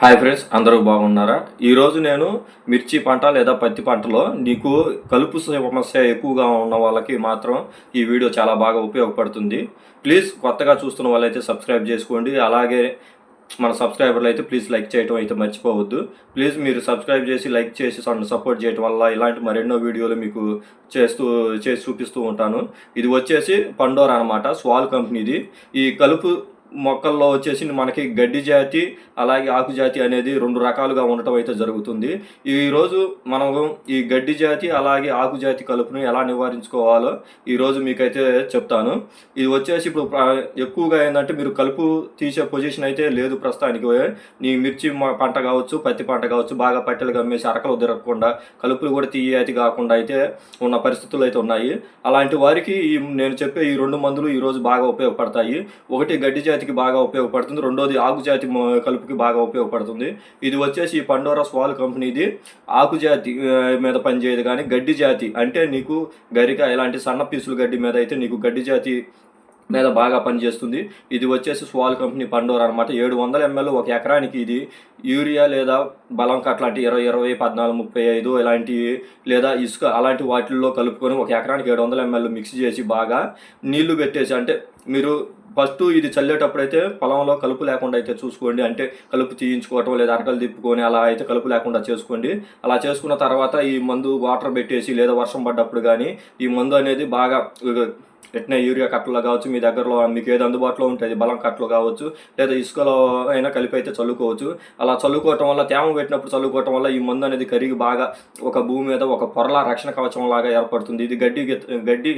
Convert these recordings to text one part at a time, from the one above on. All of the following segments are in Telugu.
హాయ్ ఫ్రెండ్స్ అందరూ బాగున్నారా? ఈరోజు నేను మిర్చి పంట లేదా పత్తి పంటలో నీకు కలుపు సమస్య ఎక్కువగా ఉన్న వాళ్ళకి మాత్రం ఈ వీడియో చాలా బాగా ఉపయోగపడుతుంది. ప్లీజ్ కొత్తగా చూస్తున్న వాళ్ళైతే సబ్స్క్రైబ్ చేసుకోండి. అలాగే మన సబ్స్క్రైబర్లు అయితే ప్లీజ్ లైక్ చేయటం అయితే మర్చిపోవద్దు. ప్లీజ్ మీరు సబ్స్క్రైబ్ చేసి లైక్ చేసి సపోర్ట్ చేయడం వల్ల ఇలాంటి మరెన్నో వీడియోలు మీకు చేస్తూ చేసి చూపిస్తూ ఉంటాను. ఇది వచ్చేసి పండోర్ అనమాట స్వాల్ కంపెనీది. ఈ కలుపు మొక్కల్లో వచ్చేసి మనకి గడ్డి జాతి అలాగే ఆకు జాతి అనేది రెండు రకాలుగా ఉండటం అయితే జరుగుతుంది. ఈరోజు మనం ఈ గడ్డి జాతి అలాగే ఆకు జాతి కలుపును ఎలా నివారించుకోవాలో ఈరోజు మీకైతే చెప్తాను. ఇది వచ్చేసి ఇప్పుడు ఎక్కువగా ఏంటంటే మీరు కలుపు తీసే పొజిషన్ అయితే లేదు ప్రస్తుతానికి. నీ మిర్చి పంట కావచ్చు పత్తి పంట కావచ్చు బాగా పట్టెలు కమ్మేసి అరకలు తిరగకుండా కలుపులు కూడా తీయతి కాకుండా అయితే ఉన్న పరిస్థితులు అయితే ఉన్నాయి. అలాంటి వారికి ఈ నేను చెప్పే ఈ రెండు మందులు ఈరోజు బాగా ఉపయోగపడతాయి. ఒకటి గడ్డి జాతి జాతికి బాగా ఉపయోగపడుతుంది. రెండోది ఆకు జాతి కలుపుకి బాగా ఉపయోగపడుతుంది. ఇది వచ్చేసి ఈ పండోరా స్వాల్ కంపెనీది ఆకు జాతి మీద పనిచేయదు కానీ గడ్డి జాతి అంటే నీకు గరిక ఇలాంటి సన్న పీసులు గడ్డి మీద అయితే నీకు గడ్డి జాతి మీద బాగా పనిచేస్తుంది. ఇది వచ్చేసి స్వాల్ కంపెనీ పండోర్ అనమాట ఏడు వందల ఎంఎల్ ఒక ఎకరానికి ఇది యూరియా లేదా బలం అట్లాంటి ఇరవై ఇరవై పద్నాలుగు ముప్పై ఐదు ఇలాంటివి లేదా ఇసుక అలాంటి వాటిల్లో కలుపుకొని ఒక ఎకరానికి ఏడు వందల ఎంఎల్ మిక్స్ చేసి బాగా నీళ్ళు పెట్టేసి అంటే మీరు ఫస్ట్ ఇది చల్లేటప్పుడైతే పొలంలో కలుపు లేకుండా అయితే చూసుకోండి. అంటే కలుపు తీయించుకోవటం లేదా అరకలు తిప్పుకొని అలా అయితే కలుపు లేకుండా చేసుకోండి. అలా చేసుకున్న తర్వాత ఈ మందు వాటర్ పెట్టేసి లేదా వర్షం పడ్డప్పుడు కానీ ఈ మందు అనేది బాగా ఎట్నే యూరియా కట్టలో కావచ్చు మీ దగ్గరలో మీకు ఏది అందుబాటులో ఉంటుంది బలం కట్టలు కావచ్చు లేదా ఇసుకలో అయినా కలిపి అయితే చల్లుకోవచ్చు. అలా చల్లుకోవటం వల్ల తేమ పెట్టినప్పుడు చల్లుకోవటం వల్ల ఈ మందు అనేది కరిగి బాగా ఒక భూమి మీద ఒక పొరల రక్షణ కవచం లాగా ఏర్పడుతుంది. ఇది గడ్డి గడ్డి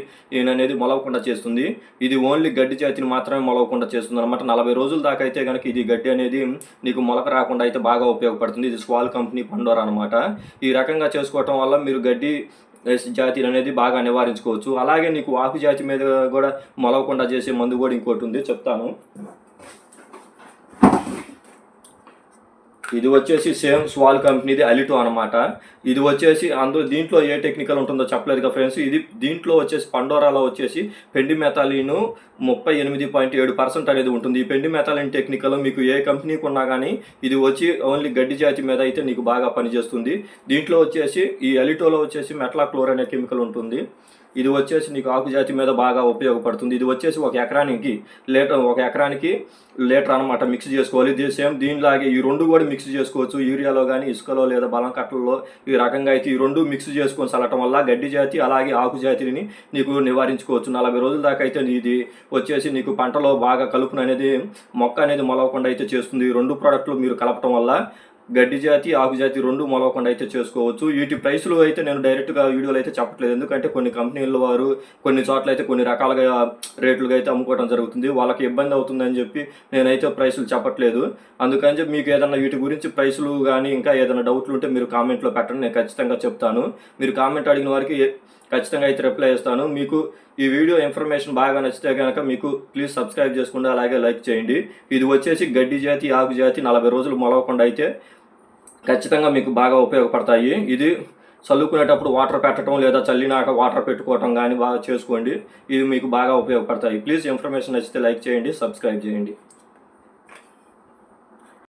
అనేది మొలవకుండా చేస్తుంది. ఇది ఓన్లీ గడ్డి చేతిని మాత్రమే మొలవకుండా చేస్తుంది అనమాట నలభై రోజుల దాకా అయితే కనుక ఇది గడ్డి అనేది నీకు మొలక రాకుండా అయితే బాగా ఉపయోగపడుతుంది. ఇది స్వాల్ కంపెనీ పండోర్ అనమాట ఈ రకంగా చేసుకోవటం వల్ల మీరు గడ్డి జాతిలు అనేది బాగా నివారించుకోవచ్చు. అలాగే నీకు ఆకు జాతి మీద కూడా మొలవకుండా చేసే మందు కూడా ఇంకోటి ఉంది చెప్తాను. ఇది వచ్చేసి సేమ్ స్వాల్ కంపెనీది అలిటో అనమాట ఇది వచ్చేసి అందులో దీంట్లో ఏ టెక్నికల్ ఉంటుందో చెప్పలేదు కదా ఫ్రెండ్స్ ఇది దీంట్లో వచ్చేసి పండోరాలో వచ్చేసి పెండి మెథాలిన్ ముప్పై ఎనిమిది పాయింట్ ఏడు పర్సెంట్ అనేది ఉంటుంది. ఈ పెండి మెథాలిన్ టెక్నికల్ మీకు ఏ కంపెనీకి ఉన్నా కానీ ఇది వచ్చి ఓన్లీ గడ్డి జాతి మీద అయితే నీకు బాగా పనిచేస్తుంది. దీంట్లో వచ్చేసి ఈ అలిటోలో వచ్చేసి మెట్లాక్లోర్ అనే కెమికల్ ఉంటుంది. ఇది వచ్చేసి నీకు ఆకు జాతి మీద బాగా ఉపయోగపడుతుంది. ఇది వచ్చేసి ఒక ఎకరానికి లీటర్ ఒక ఎకరానికి లీటర్ అనమాట మిక్స్ చేసుకోవాలి. ఇది సేమ్ దీనిలాగే ఈ రెండు కూడా మిక్స్ చేసుకోవచ్చు. యూరియాలో కానీ ఇసుకలో లేదా బలం కట్టలలో ఈ రకంగా అయితే ఈ రెండు మిక్స్ చేసుకొని చల్లటం వల్ల గడ్డి జాతి అలాగే ఆకు జాతిని నీకు నివారించుకోవచ్చు. నలభై రోజుల దాకా అయితే ఇది వచ్చేసి నీకు పంటలో బాగా కలుపును అనేది మొక్క అనేది మొలవకుండా అయితే చేస్తుంది. ఈ రెండు ప్రోడక్ట్లు మీరు కలపటం వల్ల గడ్డి జాతి ఆకు జాతి రెండు మొలవకుండా అయితే చేసుకోవచ్చు. వీటి ప్రైసులు అయితే నేను డైరెక్ట్గా వీడియోలో అయితే చెప్పట్లేదు. ఎందుకంటే కొన్ని కంపెనీల వారు కొన్ని చోట్ల అయితే కొన్ని రకాలుగా రేట్లుగా అయితే అమ్ముకోవడం జరుగుతుంది. వాళ్ళకి ఇబ్బంది అవుతుందని చెప్పి నేనైతే ప్రైసులు చెప్పట్లేదు. అందుకని చెప్పి మీకు ఏదైనా వీటి గురించి ప్రైసులు కానీ ఇంకా ఏదైనా డౌట్లు ఉంటే మీరు కామెంట్లో పెట్టండి. నేను ఖచ్చితంగా చెప్తాను. మీరు కామెంట్ అడిగిన వారికి ఖచ్చితంగా అయితే రిప్లై ఇస్తాను. మీకు ఈ వీడియో ఇన్ఫర్మేషన్ బాగా నచ్చితే కనుక మీకు ప్లీజ్ సబ్స్క్రైబ్ చేసుకోండి. అలాగే లైక్ చేయండి. ఇది వచ్చేసి గడ్డి జాతి ఆకు జాతి నలభై రోజులు మొలవకుండా అయితే ఖచ్చితంగా మీకు బాగా ఉపయోగపడతాయి. ఇది చల్లుకునేటప్పుడు వాటర్ పెట్టడం లేదా చల్లినాక వాటర్ పెట్టుకోవటం కానీ బాగా చేసుకోండి. ఇది మీకు బాగా ఉపయోగపడతాయి. ప్లీజ్ ఇన్ఫర్మేషన్ నచ్చితే లైక్ చేయండి సబ్స్క్రైబ్ చేయండి.